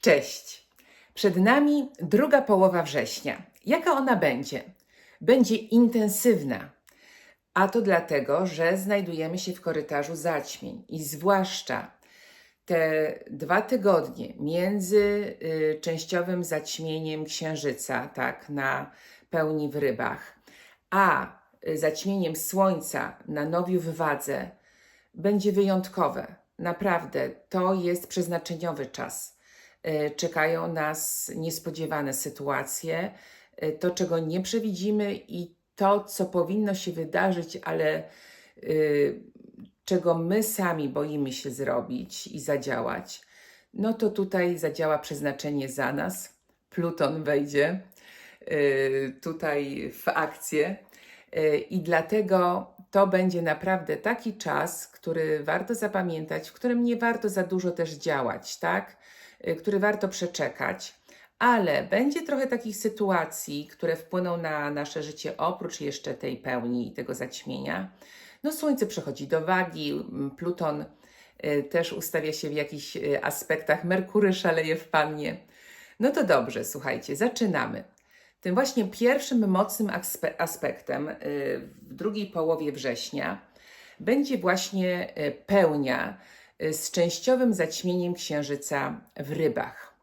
Cześć! Przed nami druga połowa września. Jaka ona będzie? Będzie intensywna. A to dlatego, że znajdujemy się w korytarzu zaćmień i zwłaszcza te dwa tygodnie między y, częściowym zaćmieniem księżyca, tak, na pełni w rybach, a y, zaćmieniem słońca na nowiu w wadze będzie wyjątkowe. Naprawdę, to jest przeznaczeniowy czas. Y, Czekają nas niespodziewane sytuacje, y, to czego nie przewidzimy i to, co powinno się wydarzyć, ale y, czego my sami boimy się zrobić i zadziałać, no to tutaj zadziała przeznaczenie za nas. Pluton wejdzie tutaj w akcję i dlatego to będzie naprawdę taki czas, który warto zapamiętać, w którym nie warto za dużo też działać, tak? Y, Który warto przeczekać. Ale będzie trochę takich sytuacji, które wpłyną na nasze życie oprócz jeszcze tej pełni i tego zaćmienia. No, Słońce przechodzi do wagi, Pluton y, też ustawia się w jakichś y, aspektach, Merkury szaleje w pannie. No to dobrze, słuchajcie, zaczynamy. Tym właśnie pierwszym mocnym aspe- aspektem w drugiej połowie września będzie właśnie pełnia z częściowym zaćmieniem księżyca w rybach.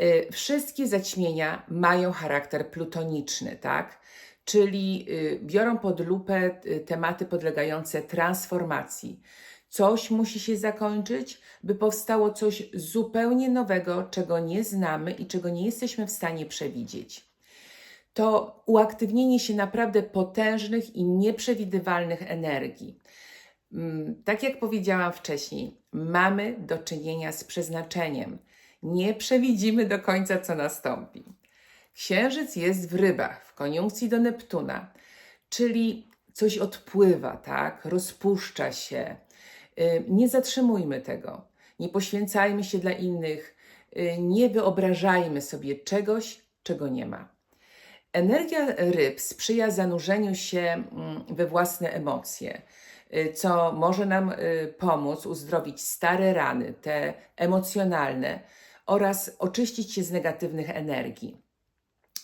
Y, Wszystkie zaćmienia mają charakter plutoniczny, tak? Czyli y, biorą pod lupę y, tematy podlegające transformacji. Coś musi się zakończyć, by powstało coś zupełnie nowego, czego nie znamy i czego nie jesteśmy w stanie przewidzieć. To uaktywnienie się naprawdę potężnych i nieprzewidywalnych energii. Mm, Tak jak powiedziałam wcześniej, mamy do czynienia z przeznaczeniem. Nie przewidzimy do końca, co nastąpi. Księżyc jest w rybach, w koniunkcji do Neptuna, czyli coś odpływa, tak? Rozpuszcza się. Y, Nie zatrzymujmy tego. Nie poświęcajmy się dla innych. Y, Nie wyobrażajmy sobie czegoś, czego nie ma. Energia ryb sprzyja zanurzeniu się mm, we własne emocje, co może nam y, pomóc uzdrowić stare rany, te emocjonalne, oraz oczyścić się z negatywnych energii.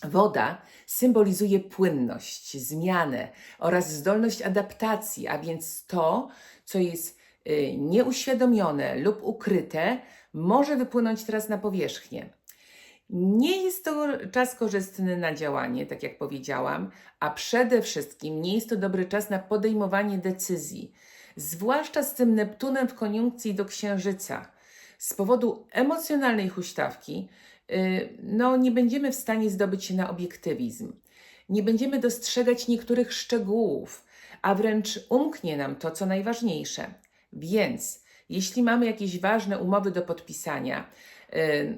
Woda symbolizuje płynność, zmianę oraz zdolność adaptacji, a więc to, co jest y, nieuświadomione lub ukryte, może wypłynąć teraz na powierzchnię. Nie jest to czas korzystny na działanie, tak jak powiedziałam, a przede wszystkim nie jest to dobry czas na podejmowanie decyzji, zwłaszcza z tym Neptunem w koniunkcji do Księżyca. Z powodu emocjonalnej huśtawki, y, no, nie będziemy w stanie zdobyć się na obiektywizm. Nie będziemy dostrzegać niektórych szczegółów, a wręcz umknie nam to, co najważniejsze. Więc, jeśli mamy jakieś ważne umowy do podpisania,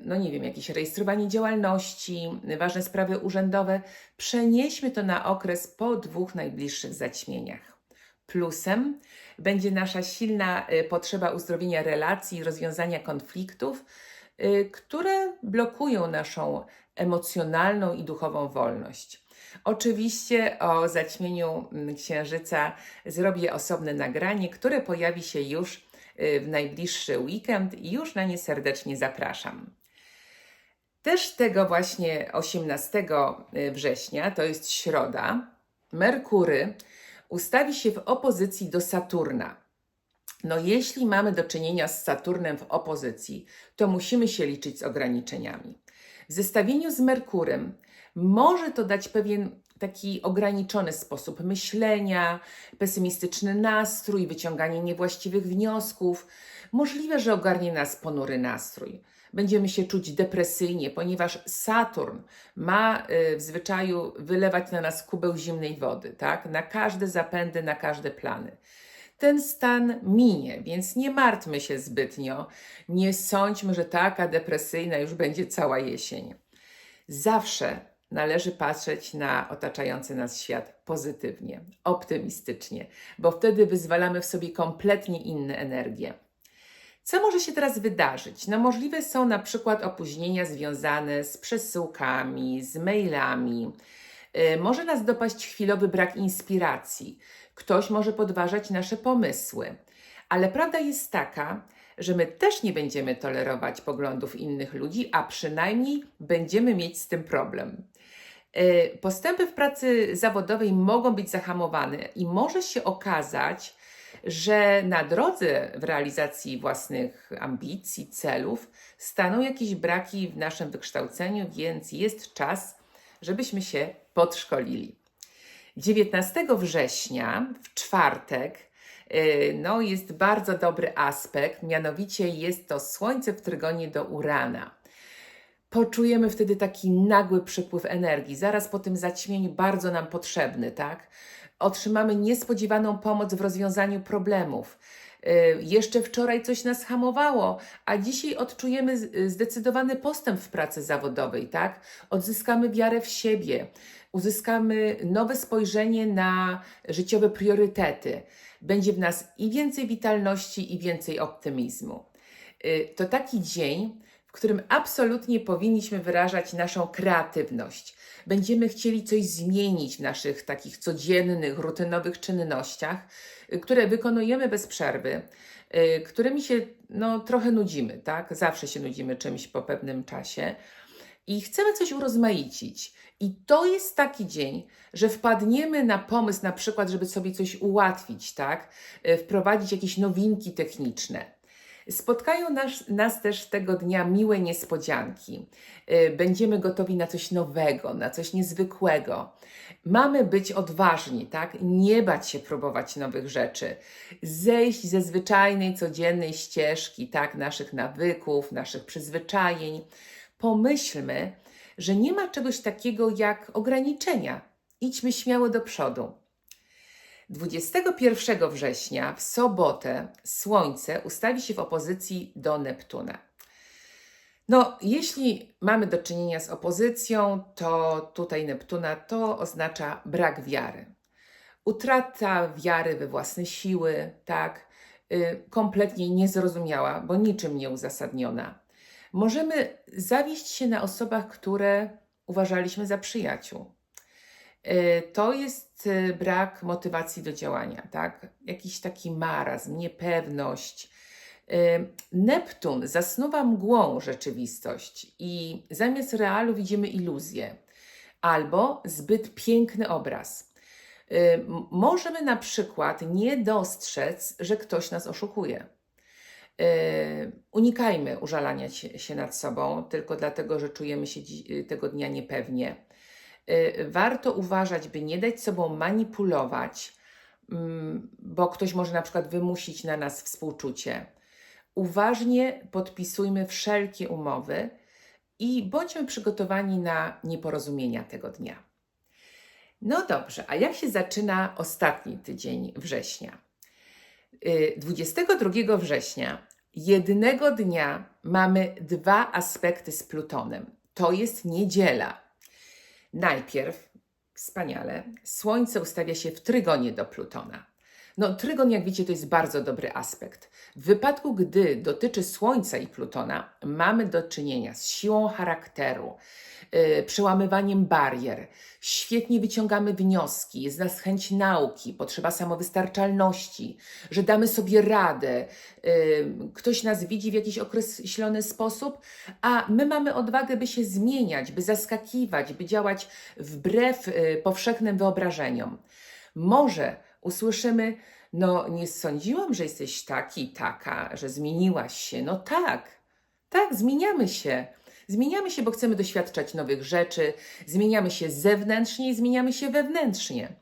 no nie wiem, jakieś rejestrowanie działalności, ważne sprawy urzędowe, przenieśmy to na okres po dwóch najbliższych zaćmieniach. Plusem będzie nasza silna y, potrzeba uzdrowienia relacji rozwiązania konfliktów, y, które blokują naszą emocjonalną i duchową wolność. Oczywiście o zaćmieniu mm, księżyca zrobię osobne nagranie, które pojawi się już y, w najbliższy weekend i już na nie serdecznie zapraszam. Też tego właśnie 18 września, to jest środa, Merkury ustawi się w opozycji do Saturna. No, jeśli mamy do czynienia z Saturnem w opozycji, to musimy się liczyć z ograniczeniami. W zestawieniu z Merkurem może to dać pewien taki ograniczony sposób myślenia, pesymistyczny nastrój, wyciąganie niewłaściwych wniosków. Możliwe, że ogarnie nas ponury nastrój. Będziemy się czuć depresyjnie, ponieważ Saturn ma y, w zwyczaju wylewać na nas kubeł zimnej wody, tak? Na każde zapędy, na każde plany. Ten stan minie, więc nie martwmy się zbytnio. Nie sądźmy, że taka depresyjna już będzie cała jesień. Zawsze należy patrzeć na otaczający nas świat pozytywnie, optymistycznie, bo wtedy wyzwalamy w sobie kompletnie inne energie. Co może się teraz wydarzyć? No możliwe są na przykład opóźnienia związane z przesyłkami, z mailami. Y, Może nas dopaść chwilowy brak inspiracji. Ktoś może podważać nasze pomysły. Ale prawda jest taka, że my też nie będziemy tolerować poglądów innych ludzi, a przynajmniej będziemy mieć z tym problem. E, Postępy w pracy zawodowej mogą być zahamowane i może się okazać, że na drodze w realizacji własnych ambicji, celów staną jakieś braki w naszym wykształceniu, więc jest czas, żebyśmy się podszkolili. 19 września, w czwartek, yy, no, jest bardzo dobry aspekt, mianowicie jest to Słońce w trygonie do Urana. Poczujemy wtedy taki nagły przepływ energii, zaraz po tym zaćmieniu bardzo nam potrzebny, tak? Otrzymamy niespodziewaną pomoc w rozwiązaniu problemów. Yy, Jeszcze wczoraj coś nas hamowało, a dzisiaj odczujemy z- zdecydowany postęp w pracy zawodowej, tak? Odzyskamy wiarę w siebie, uzyskamy nowe spojrzenie na życiowe priorytety. Będzie w nas i więcej witalności, i więcej optymizmu. Y, To taki dzień, którym absolutnie powinniśmy wyrażać naszą kreatywność. Będziemy chcieli coś zmienić w naszych takich codziennych, rutynowych czynnościach, y, które wykonujemy bez przerwy, y, którymi się no, trochę nudzimy, tak? Zawsze się nudzimy czymś po pewnym czasie i chcemy coś urozmaicić. I to jest taki dzień, że wpadniemy na pomysł, na przykład, żeby sobie coś ułatwić, tak? E, Wprowadzić jakieś nowinki techniczne. Spotkają nas, nas też tego dnia miłe niespodzianki. E, Będziemy gotowi na coś nowego, na coś niezwykłego. Mamy być odważni, tak? Nie bać się próbować nowych rzeczy. Zejść ze zwyczajnej, codziennej ścieżki, tak? Naszych nawyków, naszych przyzwyczajeń. Pomyślmy, że nie ma czegoś takiego jak ograniczenia. Idźmy śmiało do przodu. 21 września, w sobotę, Słońce ustawi się w opozycji do Neptuna. No, jeśli mamy do czynienia z opozycją, to tutaj Neptuna to oznacza brak wiary. Utrata wiary we własne siły, tak, y, kompletnie niezrozumiała, bo niczym nie uzasadniona. Możemy zawieść się na osobach, które uważaliśmy za przyjaciół. Y, To jest y, brak motywacji do działania, tak? Jakiś taki marazm, niepewność. Y, Neptun zasnuwa mgłą rzeczywistość i zamiast realu widzimy iluzję albo zbyt piękny obraz. Możemy na przykład nie dostrzec, że ktoś nas oszukuje. Unikajmy użalania się nad sobą tylko dlatego, że czujemy się tego dnia niepewnie. Y, Warto uważać, by nie dać sobą manipulować, mm, bo ktoś może na przykład wymusić na nas współczucie. Uważnie podpisujmy wszelkie umowy i bądźmy przygotowani na nieporozumienia tego dnia. No dobrze, a jak się zaczyna ostatni tydzień września? Y, 22 września, jednego dnia, mamy dwa aspekty z Plutonem. To jest niedziela. Najpierw, wspaniale, Słońce ustawia się w trygonie do Plutona. No, trygon, jak wiecie, to jest bardzo dobry aspekt. W wypadku, gdy dotyczy Słońca i Plutona, mamy do czynienia z siłą charakteru, yy, przełamywaniem barier. Świetnie wyciągamy wnioski, jest nas chęć nauki, potrzeba samowystarczalności, że damy sobie radę. Yy, ktoś nas widzi w jakiś określony sposób, a my mamy odwagę, by się zmieniać, by zaskakiwać, by działać wbrew y, powszechnym wyobrażeniom. Może usłyszymy, no nie sądziłam, że jesteś taki, taka, że zmieniłaś się. No tak, tak, zmieniamy się. Zmieniamy się, bo chcemy doświadczać nowych rzeczy, zmieniamy się zewnętrznie i zmieniamy się wewnętrznie.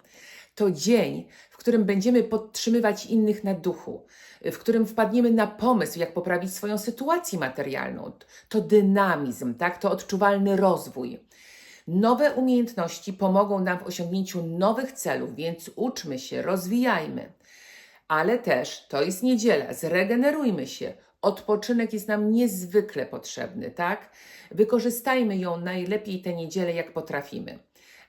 To dzień, w którym będziemy podtrzymywać innych na duchu, w którym wpadniemy na pomysł, jak poprawić swoją sytuację materialną. To dynamizm, tak? to odczuwalny rozwój. Nowe umiejętności pomogą nam w osiągnięciu nowych celów, więc uczmy się, rozwijajmy. Ale też to jest niedziela, zregenerujmy się. Odpoczynek jest nam niezwykle potrzebny, tak? Wykorzystajmy ją najlepiej tę niedzielę, jak potrafimy.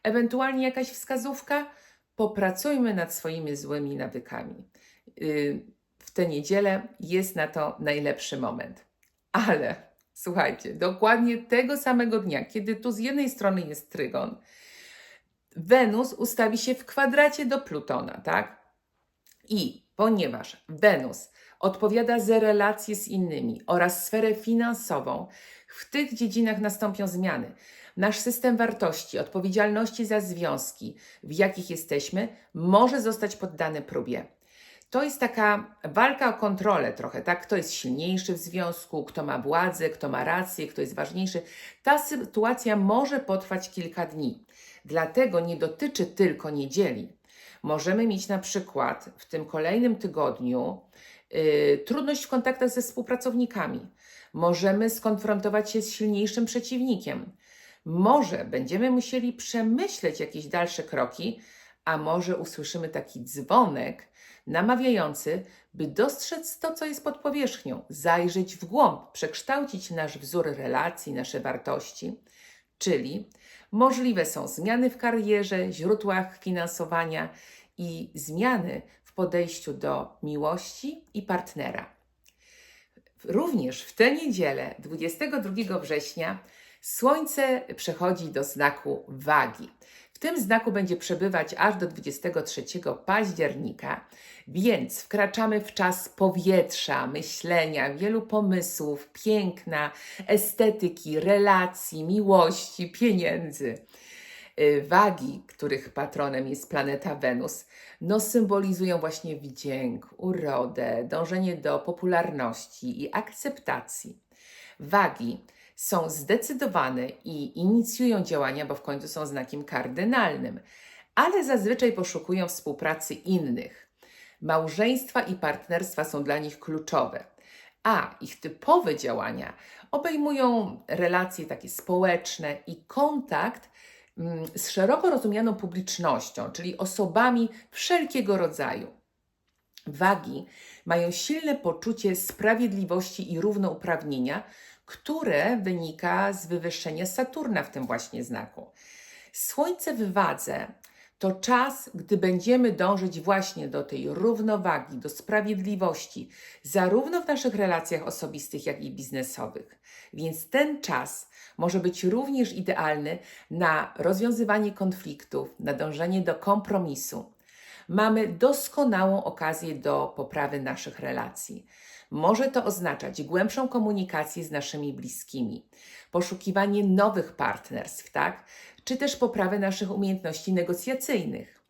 Ewentualnie jakaś wskazówka? Popracujmy nad swoimi złymi nawykami. Yy, W tę niedzielę jest na to najlepszy moment. Ale słuchajcie, dokładnie tego samego dnia, kiedy tu z jednej strony jest trygon, Wenus ustawi się w kwadracie do Plutona, tak? I ponieważ Wenus odpowiada za relacje z innymi oraz sferę finansową. W tych dziedzinach nastąpią zmiany. Nasz system wartości, odpowiedzialności za związki, w jakich jesteśmy, może zostać poddany próbie. To jest taka walka o kontrolę trochę, tak? Kto jest silniejszy w związku, kto ma władzę, kto ma rację, kto jest ważniejszy. Ta sytuacja może potrwać kilka dni. Dlatego nie dotyczy tylko niedzieli. Możemy mieć na przykład w tym kolejnym tygodniu yy, trudność w kontaktach ze współpracownikami. Możemy skonfrontować się z silniejszym przeciwnikiem. Może będziemy musieli przemyśleć jakieś dalsze kroki, a może usłyszymy taki dzwonek namawiający, by dostrzec to, co jest pod powierzchnią, zajrzeć w głąb, przekształcić nasz wzór relacji, nasze wartości. Czyli możliwe są zmiany w karierze, źródłach finansowania i zmiany w podejściu do miłości i partnera. Również w tę niedzielę, 22 września, Słońce przechodzi do znaku wagi. W tym znaku będzie przebywać aż do 23 października, więc wkraczamy w czas powietrza, myślenia, wielu pomysłów, piękna, estetyki, relacji, miłości, pieniędzy. Y, Wagi, których patronem jest planeta Wenus, no symbolizują właśnie wdzięk, urodę, dążenie do popularności i akceptacji. Wagi są zdecydowane i inicjują działania, bo w końcu są znakiem kardynalnym, ale zazwyczaj poszukują współpracy innych. Małżeństwa i partnerstwa są dla nich kluczowe, a ich typowe działania obejmują relacje takie społeczne i kontakt mm, z szeroko rozumianą publicznością, czyli osobami wszelkiego rodzaju. Wagi mają silne poczucie sprawiedliwości i równouprawnienia, które wynika z wywyższenia Saturna w tym właśnie znaku. Słońce w wadze to czas, gdy będziemy dążyć właśnie do tej równowagi, do sprawiedliwości, zarówno w naszych relacjach osobistych, jak i biznesowych. Więc ten czas może być również idealny na rozwiązywanie konfliktów, na dążenie do kompromisu. Mamy doskonałą okazję do poprawy naszych relacji. Może to oznaczać głębszą komunikację z naszymi bliskimi, poszukiwanie nowych partnerstw, tak? Czy też poprawę naszych umiejętności negocjacyjnych.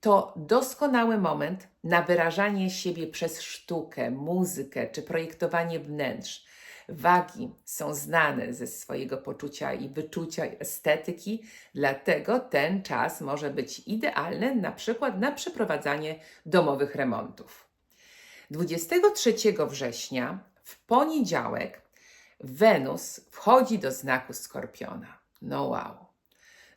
To doskonały moment na wyrażanie siebie przez sztukę, muzykę czy projektowanie wnętrz. Wagi są znane ze swojego poczucia i wyczucia estetyki, dlatego ten czas może być idealny na przykład na przeprowadzanie domowych remontów. 23 września, w poniedziałek, Wenus wchodzi do znaku Skorpiona. No wow.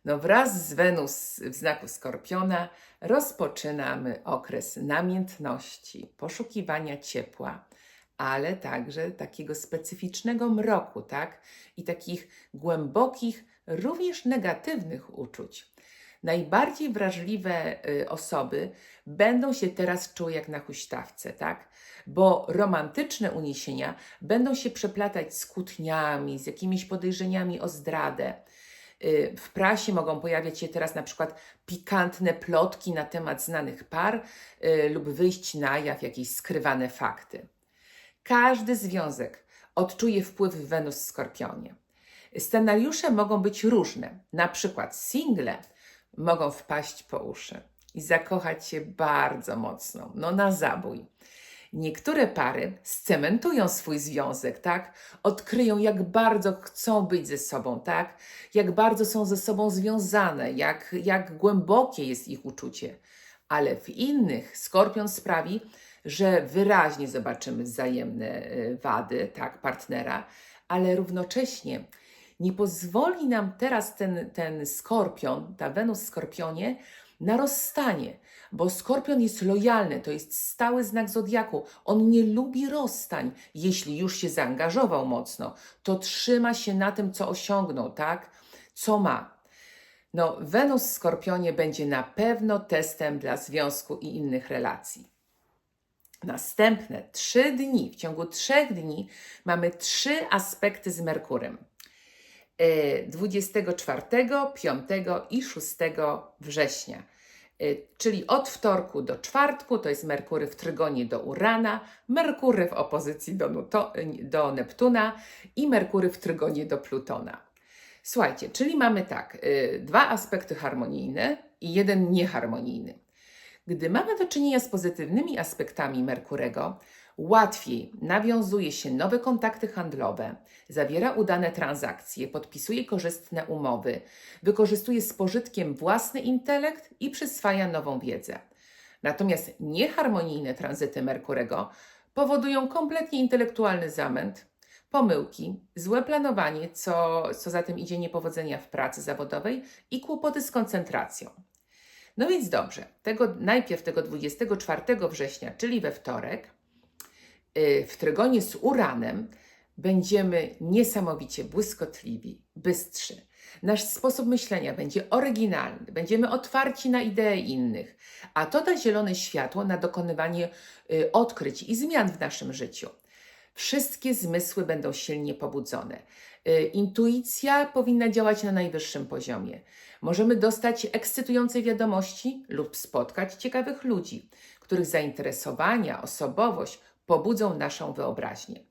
No wraz z Wenus w znaku Skorpiona rozpoczynamy okres namiętności, poszukiwania ciepła, ale także takiego specyficznego mroku, tak? I takich głębokich, również negatywnych uczuć. Najbardziej wrażliwe y, osoby będą się teraz czuły jak na huśtawce, tak? Bo romantyczne uniesienia będą się przeplatać z kłótniami, z jakimiś podejrzeniami o zdradę. Y, w prasie mogą pojawiać się teraz na przykład pikantne plotki na temat znanych par y, lub wyjść na jaw jakieś skrywane fakty. Każdy związek odczuje wpływ Wenus w Skorpionie. Scenariusze mogą być różne, na przykład single mogą wpaść po uszy i zakochać się bardzo mocno, no na zabój. Niektóre pary scementują swój związek, tak? Odkryją, jak bardzo chcą być ze sobą, tak? Jak bardzo są ze sobą związane, jak, jak głębokie jest ich uczucie. Ale w innych skorpion sprawi, że wyraźnie zobaczymy wzajemne e, wady, tak, partnera, ale równocześnie nie pozwoli nam teraz ten, ten skorpion, ta Wenus w skorpionie, na rozstanie, bo skorpion jest lojalny, to jest stały znak zodiaku. On nie lubi rozstań. Jeśli już się zaangażował mocno, to trzyma się na tym, co osiągnął, tak? Co ma. No, Wenus w skorpionie będzie na pewno testem dla związku i innych relacji. Następne trzy dni, w ciągu trzech dni mamy trzy aspekty z Merkurem. 24, 5 i 6 września. Y, Czyli od wtorku do czwartku to jest Merkury w trygonie do Urana, Merkury w opozycji do, Nuto, do Neptuna i Merkury w trygonie do Plutona. Słuchajcie, czyli mamy tak, dwa aspekty harmonijne i jeden nieharmonijny. Gdy mamy do czynienia z pozytywnymi aspektami Merkurego, łatwiej nawiązuje się nowe kontakty handlowe, zawiera udane transakcje, podpisuje korzystne umowy, wykorzystuje z pożytkiem własny intelekt i przyswaja nową wiedzę. Natomiast nieharmonijne tranzyty Merkurego powodują kompletnie intelektualny zamęt, pomyłki, złe planowanie, co, co za tym idzie niepowodzenia w pracy zawodowej i kłopoty z koncentracją. No więc dobrze, tego, najpierw tego 24 września, czyli we wtorek, w trygonie z Uranem będziemy niesamowicie błyskotliwi, bystrzy. Nasz sposób myślenia będzie oryginalny, będziemy otwarci na idee innych, a to da zielone światło na dokonywanie y, odkryć i zmian w naszym życiu. Wszystkie zmysły będą silnie pobudzone. Y, Intuicja powinna działać na najwyższym poziomie. Możemy dostać ekscytujące wiadomości lub spotkać ciekawych ludzi, których zainteresowania, osobowość pobudzą naszą wyobraźnię.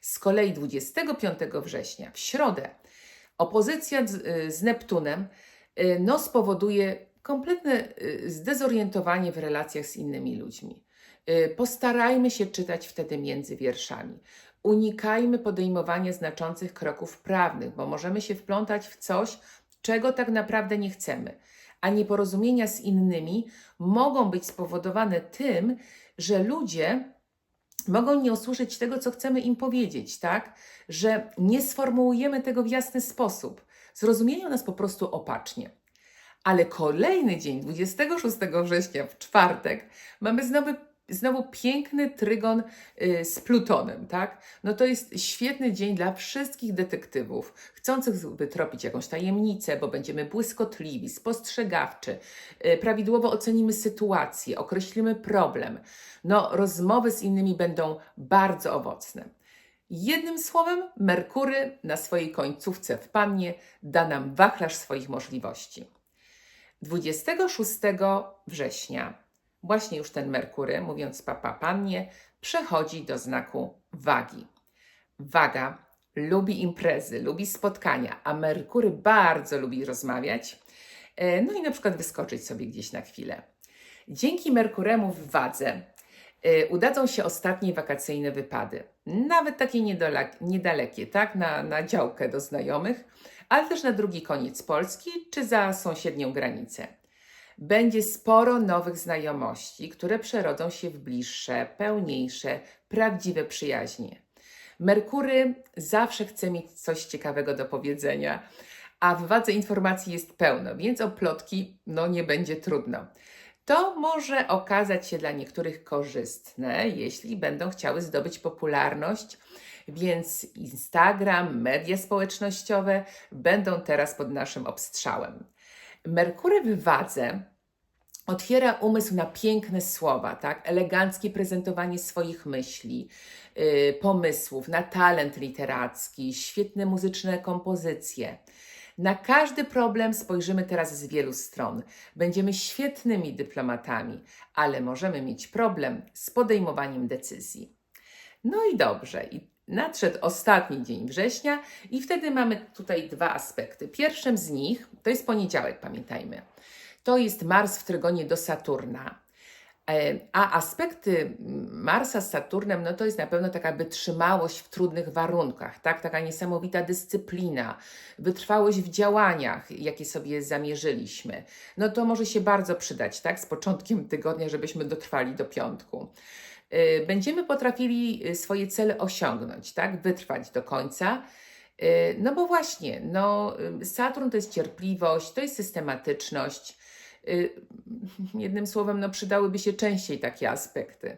Z kolei 25 września, w środę, opozycja z, y, Neptunem y, no, spowoduje kompletne y, zdezorientowanie w relacjach z innymi ludźmi. Postarajmy się czytać wtedy między wierszami. Unikajmy podejmowania znaczących kroków prawnych, bo możemy się wplątać w coś, czego tak naprawdę nie chcemy. A nieporozumienia z innymi mogą być spowodowane tym, że ludzie mogą nie usłyszeć tego, co chcemy im powiedzieć, tak? Że nie sformułujemy tego w jasny sposób. Zrozumieją nas po prostu opacznie. Ale kolejny dzień, 26 września, w czwartek, mamy znowu, znowu piękny trygon y, z Plutonem, tak? No to jest świetny dzień dla wszystkich detektywów, chcących wytropić jakąś tajemnicę, bo będziemy błyskotliwi, spostrzegawczy, y, prawidłowo ocenimy sytuację, określimy problem. No, rozmowy z innymi będą bardzo owocne. Jednym słowem, Merkury na swojej końcówce w Pannie da nam wachlarz swoich możliwości. 26 września, właśnie już ten Merkury, mówiąc papa pannie, przechodzi do znaku wagi. Waga lubi imprezy, lubi spotkania, a Merkury bardzo lubi rozmawiać, e, no i na przykład wyskoczyć sobie gdzieś na chwilę. Dzięki Merkuremu w wadze y, udadzą się ostatnie wakacyjne wypady. Nawet takie niedalekie, tak? Na, na działkę do znajomych, ale też na drugi koniec Polski czy za sąsiednią granicę. Będzie sporo nowych znajomości, które przerodzą się w bliższe, pełniejsze, prawdziwe przyjaźnie. Merkury zawsze chce mieć coś ciekawego do powiedzenia, a w wadze informacji jest pełno, więc o plotki no, nie będzie trudno. To może okazać się dla niektórych korzystne, jeśli będą chciały zdobyć popularność, więc Instagram, media społecznościowe będą teraz pod naszym obstrzałem. Merkury w wadze otwiera umysł na piękne słowa, tak? eleganckie prezentowanie swoich myśli, yy, pomysłów, na talent literacki, świetne muzyczne kompozycje. Na każdy problem spojrzymy teraz z wielu stron. Będziemy świetnymi dyplomatami, ale możemy mieć problem z podejmowaniem decyzji. No i dobrze, i nadszedł ostatni dzień września, i wtedy mamy tutaj dwa aspekty. Pierwszym z nich to jest poniedziałek, pamiętajmy. To jest Mars w trygonie do Saturna. E, A aspekty Marsa z Saturnem, no to jest na pewno taka wytrzymałość w trudnych warunkach, tak? taka niesamowita dyscyplina, wytrwałość w działaniach, jakie sobie zamierzyliśmy. No to może się bardzo przydać, tak? Z początkiem tygodnia, żebyśmy dotrwali do piątku. E, Będziemy potrafili e, swoje cele osiągnąć, tak? Wytrwać do końca. E, No bo właśnie, no, Saturn to jest cierpliwość, to jest systematyczność. Y, Jednym słowem, no, przydałyby się częściej takie aspekty.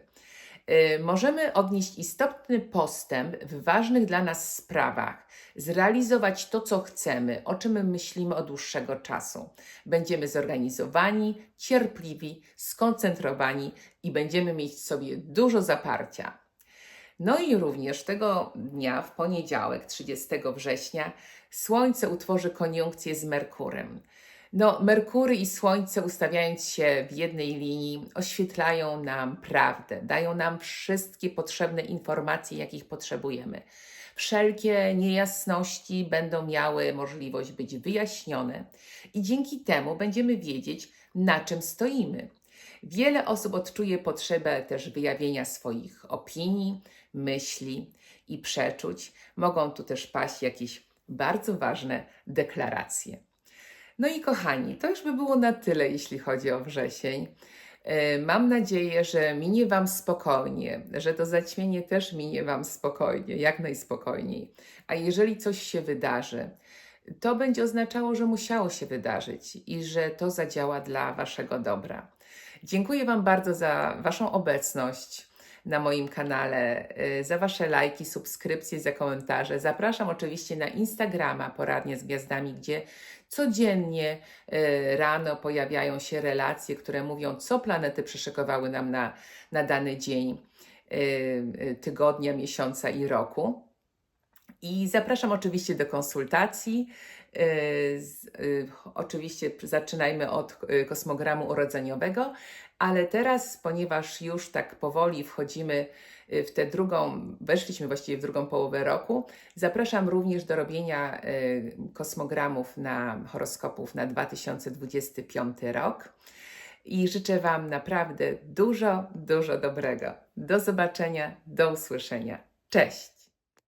Y, Możemy odnieść istotny postęp w ważnych dla nas sprawach, zrealizować to, co chcemy, o czym myślimy od dłuższego czasu. Będziemy zorganizowani, cierpliwi, skoncentrowani i będziemy mieć w sobie dużo zaparcia. No i również tego dnia, w poniedziałek, 30 września, Słońce utworzy koniunkcję z Merkurem. No, Merkury i Słońce, ustawiając się w jednej linii, oświetlają nam prawdę, dają nam wszystkie potrzebne informacje, jakich potrzebujemy. Wszelkie niejasności będą miały możliwość być wyjaśnione, i dzięki temu będziemy wiedzieć, na czym stoimy. Wiele osób odczuje potrzebę też wyjawienia swoich opinii, myśli i przeczuć. Mogą tu też paść jakieś bardzo ważne deklaracje. No i kochani, to już by było na tyle, jeśli chodzi o wrzesień. E, Mam nadzieję, że minie Wam spokojnie, że to zaćmienie też minie Wam spokojnie, jak najspokojniej. A jeżeli coś się wydarzy, to będzie oznaczało, że musiało się wydarzyć i że to zadziała dla Waszego dobra. Dziękuję Wam bardzo za Waszą obecność na moim kanale, y, za Wasze lajki, subskrypcje, za komentarze. Zapraszam oczywiście na Instagrama Poradnie z Gwiazdami, gdzie codziennie y, rano pojawiają się relacje, które mówią, co planety przyszykowały nam na, na dany dzień y, tygodnia, miesiąca i roku. I zapraszam oczywiście do konsultacji. Y, y, Oczywiście zaczynajmy od y, kosmogramu urodzeniowego, ale teraz, ponieważ już tak powoli wchodzimy w tę drugą, weszliśmy właściwie w drugą połowę roku, zapraszam również do robienia kosmogramów na horoskopów na 2025 rok. I życzę Wam naprawdę dużo, dużo dobrego. Do zobaczenia, do usłyszenia. Cześć!